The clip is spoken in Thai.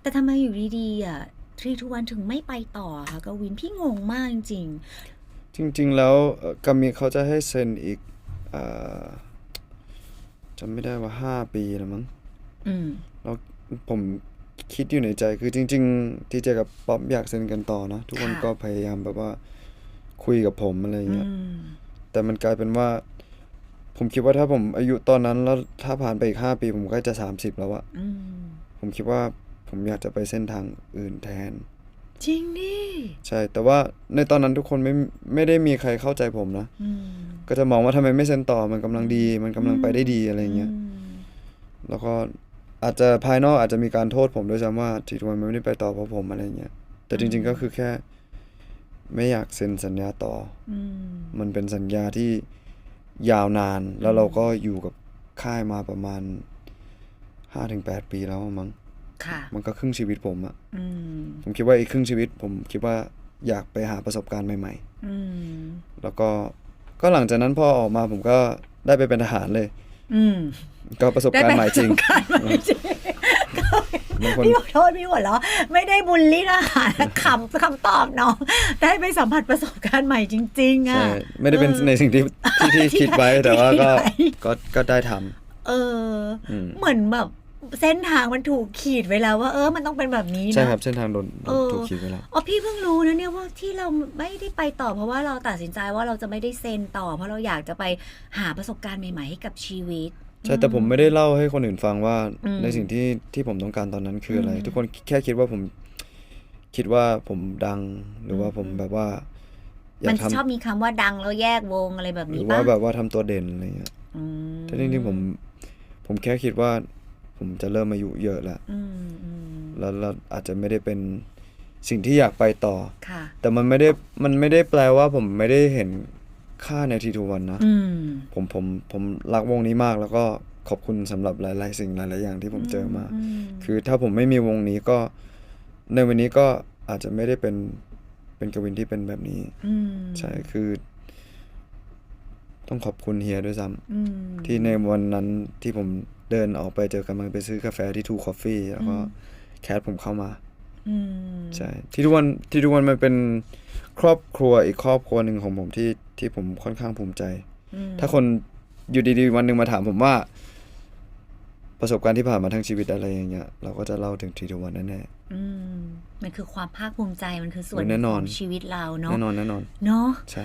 แต่ทำไมอยู่ดีๆอะทรีทูวันถึงไม่ไปต่ออะคะกวินพี่งงมากจริง จริง ๆ แล้วเอ่อกามิเขาจะให้เซ็นอีกเอ่อจำไม่ได้ว่าห้าปีแล้วมั้งๆอืมแล้วผมคิดอยู่ในใจคือจริงๆทีเจกับป๊อปอยากเซ็นกันต่อนะ ทุกคนค่ะก็พยายามแบบว่าคุยกับผมอะไรอย่างอืเงี้ยมแต่มันกลายเป็นว่า ผมคิดว่าถ้าผมอายุตอนนั้นแล้วถ้าผ่านไปอีกห้าปี ผมก็จะสามสิบแล้วอะอืมผมคิดว่า ผมอยากจะไปเส้นทางอื่นแทน จริงดิใช่ แต่ว่าในตอนนั้นทุกคนไม่ไม่ได้มีใครเข้าใจผมนะ อืมก็จะมองว่าทำไมไม่เซ็นต่อมันกำลังดี มันกำลังไปได้ดีอะไรเงี้ยอืมแล้วก็อาจจะภายนอกอาจจะมีการโทษผมด้วยซ้ำว่าทีทวนมันไม่ได้ไปต่อเพราะผมอะไรเงี้ย แต่จริง ๆก็คือแค่ ไม่อยากเซ็นสัญญาต่อ อืมมันเป็นสัญญาที่ยาวนาน แล้วเราก็อยู่กับค่ายมาประมาณห้าถึงแปดปีแล้วมั้งค่ะ มันก็ครึ่งชีวิตผมอะอืมผมคิดว่าอีกครึ่งชีวิต ผมคิดว่าอยากไปหาประสบการณ์ใหม่อืมๆแล้วก็ก็หลังจากนั้นพอออกมาผมก็ได้ไปเป็นทหารเลยอืมก็ประสบการณ์ใหม่จริงได้ไปประสบการณ์ใหม่จริงบางคนพี่ขอโทษพี่หัวเราะไม่ได้บุลลี่ทหารคำคำตอบน้องได้ไปสัมผัสประสบการณ์ใหม่จริง ๆอะใช่ไม่ได้เป็นเออในสิ่งที่ที่ที่ที่คิดไว้แต่ว่าก็ที่คิดไว้ก็ก็ได้ทำเอออมเหมือนแบบ เส้นทางมันถูกขีดไว้แล้วว่าเออมันต้องเป็นแบบนี้นะใช่ครับเส้นทางโดนโดนเออถูกขีดไว้แล้วอ๋อพี่เพิ่งรู้นะเนี่ยว่าที่เราไม่ได้ไปต่อเพราะว่าเราตัดสินใจว่าเราจะไม่ได้เซ็นต่อ เพราะเราอยากจะไปหาประสบการณ์ใหม่ๆให้กับชีวิตใช่แต่ผมไม่ได้เล่าให้คนอื่นฟังว่าอืมในสิ่งที่ที่ผมต้องการตอนนั้นคืออะไรอืมทุกคนแค่คิดว่าผมคิดว่าผมดังหรือว่าผมอืมแบบว่าอยามันกทำชอบมีคำว่าดังแล้วแยกวงอะไรแบบหรืนี้อปะว่าแบบว่าทำตัวเด่นอะไรเงี้ยอืมแต่จริงๆผม ผมแค่คิดว่า ผมจะเริ่มอายุเยอะแล้วอืมอืมแล้วเราอาจจะไม่ได้เป็นสิ่งที่อยากไปต่อค่ะแต่มันไม่ได้ มันไม่ได้แปลว่าผมไม่ได้เห็นค่าในทีทูวันนะอืมผมผมผมรักวงนี้มากแล้วก็ขอบคุณสำหรับหลาย ๆ สิ่งหลาย ๆ อย่างที่ผมเจอมามคือถ้าผมไม่มีวงนี้ก็ ในวันนี้ก็อาจจะไม่ได้เป็นเป็นกวินที่เป็นแบบนี้อืมใช่คือ ต้องขอบคุณเฮียด้วยซ้อืมำที่ในวันนั้นที่ผม เดินออกไปเจอกำลังไปซื้อกาแฟที่ทูคอฟฟี่แล้วก็อืมแคสผมเข้ามาอืมใช่ที่ทุกวันที่ทุกวันมันเป็นครอบครัวอีกครอบครัวหนึ่งของผมที่ที่ผมค่อนข้างภูมิใจอืมถ้าคนอยู่ดีๆวันหนึ่งมาถามผมว่า ประสบการณ์ที่ผ่านมาทั้งชีวิตอะไรอย่างเงี้ยเราก็จะเล่าถึงทีทุกวันแน่อืมมันคือความภาคภูมิใจมันคือส่วนโอ้ยแน่นอนของชีวิตเราๆเนาะแน่นอนแน่นอนเนาะใช่